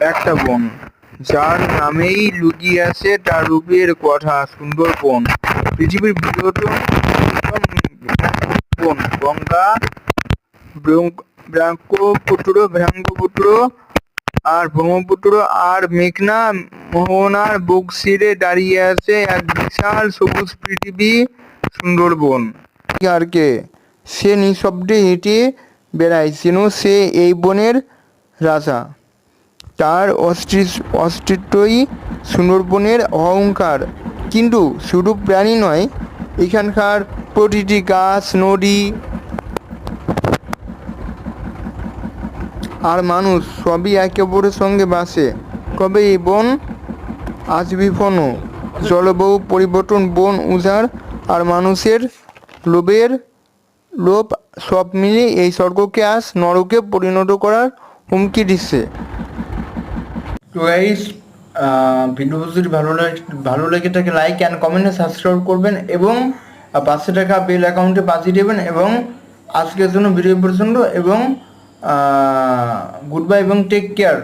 একটা বন, যার নামেই লুকিয়ে আছে তার রূপের কথা। সুন্দর সুন্দরবন পৃথিবীর বৃহত্তম বন, গঙ্গা, ব্রহ্ম- ব্রহ্মপুত্র ব্রহ্মপুত্র আর ব্রহ্মপুত্র আর মেঘনা মোহনার বুক ছিঁড়ে দাঁড়িয়ে আছে এক বিশাল সবুজ পৃথিবী সুন্দরবন আর কে? সে নিঃশব্দে হেঁটে বেড়ায়। যেন সে এই বনের রাজা। তার অস্তি- অস্তিত্বই সুন্দরবনের অহংকার। কিন্তু শুধু প্রাণী নয়, এখানকার প্রতিটি গাছ, নদী আর মানুষ সবই একে অপরের সঙ্গে বাসে। তবে এই বন? আজ জলবায়ু পরিবর্তন, বন, উজাড় আর মানুষের লোভের লোভ সব মিলে এই স্বর্গকে আজ নরকে পরিণত করার হুমকি দিচ্ছে। গাইস ভিডিও যদি ভালো লাগে ভালো লেগে থাকে লাইক অ্যান্ড কমেন্টে সাবস্ক্রাইব করবেন এবং পাঁচশো টাকা বিল অ্যাকাউন্টে পাঠিয়ে দেবেন এবং আজকের জন্য ভিডিও পর্যন্ত এবং গুড বাই এবং টেক কেয়ার